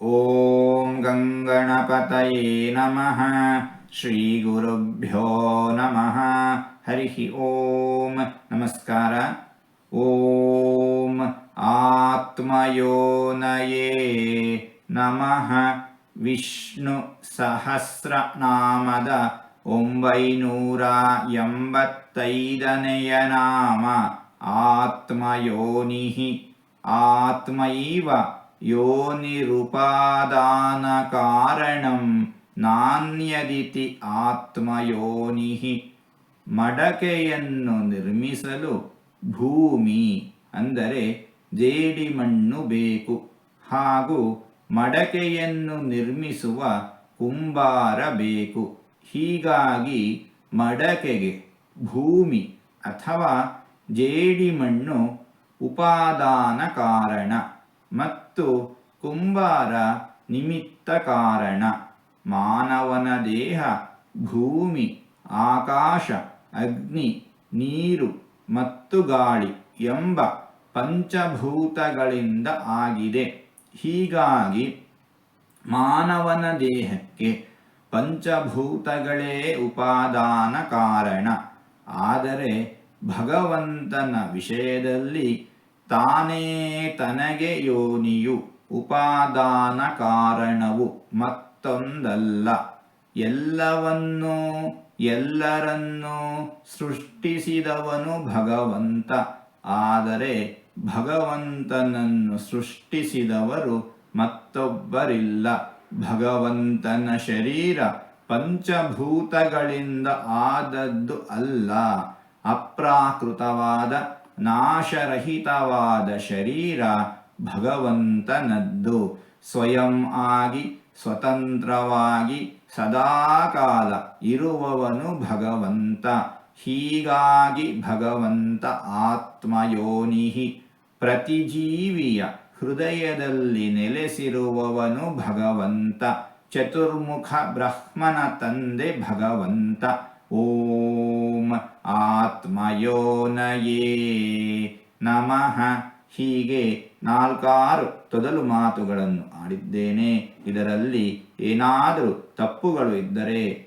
ॐ गङ्गणपतये नमः ಶ್ರೀಗುರುಭ್ಯೋ ನಮಃ ಹರಿ ಓಂ ನಮಸ್ಕಾರ ಓಂ ಆತ್ಮಯೋನಯೇ ನಮಃ ವಿಷ್ಣು ಸಹಸ್ರನಾಮದ ಒಂಬೈನೂರ ಎಂಬತ್ತೈದನೆಯ ನಾಮ ಆತ್ಮಯೋನಿ ಆತ್ಮೈವ ಯೋನಿರುಪಾದಾನಕಾರಣಂ ಆತ್ಮ ಯೋನಿಹಿ ಮಡಕೆಯನ್ನು ನಿರ್ಮಿಸಲು ಭೂಮಿ ಅಂದರೆ ಜೇಡಿಮಣ್ಣು ಬೇಕು ಹಾಗೂ ಮಡಕೆಯನ್ನು ನಿರ್ಮಿಸುವ ಕುಂಬಾರ ಬೇಕು. ಹೀಗಾಗಿ ಮಡಕೆಗೆ ಭೂಮಿ ಅಥವಾ ಜೇಡಿಮಣ್ಣು ಉಪಾದಾನ ಕಾರಣ. ಮತ್ತು ಕುಂಬಾರ ನಿಮಿತ್ತ ಕಾರಣ. ಮಾನವನ ದೇಹ, ಭೂಮಿ, ಆಕಾಶ, ಅಗ್ನಿ, ನೀರು ಮತ್ತು ಗಾಳಿ ಎಂಬ ಪಂಚಭೂತಗಳಿಂದ ಆಗಿದೆ. ಹೀಗಾಗಿ ಮಾನವನ ದೇಹಕ್ಕೆ ಪಂಚಭೂತಗಳೇ ಉಪಾದಾನ ಕಾರಣ. ಆದರೆ ಭಗವಂತನ ವಿಷಯದಲ್ಲಿ ತಾನೇ ತನಗೆ ಯೋನಿಯು ಉಪಾದಾನ ಕಾರಣವು ಮತ್ತೊಂದಲ್ಲ. ಎಲ್ಲವನ್ನೂ, ಎಲ್ಲರನ್ನೂ ಸೃಷ್ಟಿಸಿದವನು ಭಗವಂತ. ಆದರೆ ಭಗವಂತನನ್ನು ಸೃಷ್ಟಿಸಿದವರು ಮತ್ತೊಬ್ಬರಿಲ್ಲ. ಭಗವಂತನ ಶರೀರ ಪಂಚಭೂತಗಳಿಂದ ಆದದ್ದು ಅಲ್ಲ. ಅಪ್ರಾಕೃತವಾದ ನಾಶರಹಿತವಾದ ಶರೀರ ಭಗವಂತನದ್ದು. ಸ್ವಯಂ ಆಗಿ, ಸ್ವತಂತ್ರವಾಗಿ, ಸದಾಕಾಲ ಇರುವವನು ಭಗವಂತ. ಹೀಗಾಗಿ ಭಗವಂತ ಆತ್ಮಯೋನಿಹಿ. ಪ್ರತಿಜೀವಿಯ ಹೃದಯದಲ್ಲಿ ನೆಲೆಸಿರುವವನು ಭಗವಂತ. ಚತುರ್ಮುಖ ಬ್ರಹ್ಮನ ತಂದೆ ಭಗವಂತ. ಓಂ ಆತ್ಮಯೋನಯೇ ನಮಃ. ಹೀಗೆ ನಾಲ್ಕಾರು ತೊದಲು ಮಾತುಗಳನ್ನು ಆಡಿದ್ದೇನೆ. ಇದರಲ್ಲಿ ಏನಾದರೂ ತಪ್ಪುಗಳು ಇದ್ದರೆ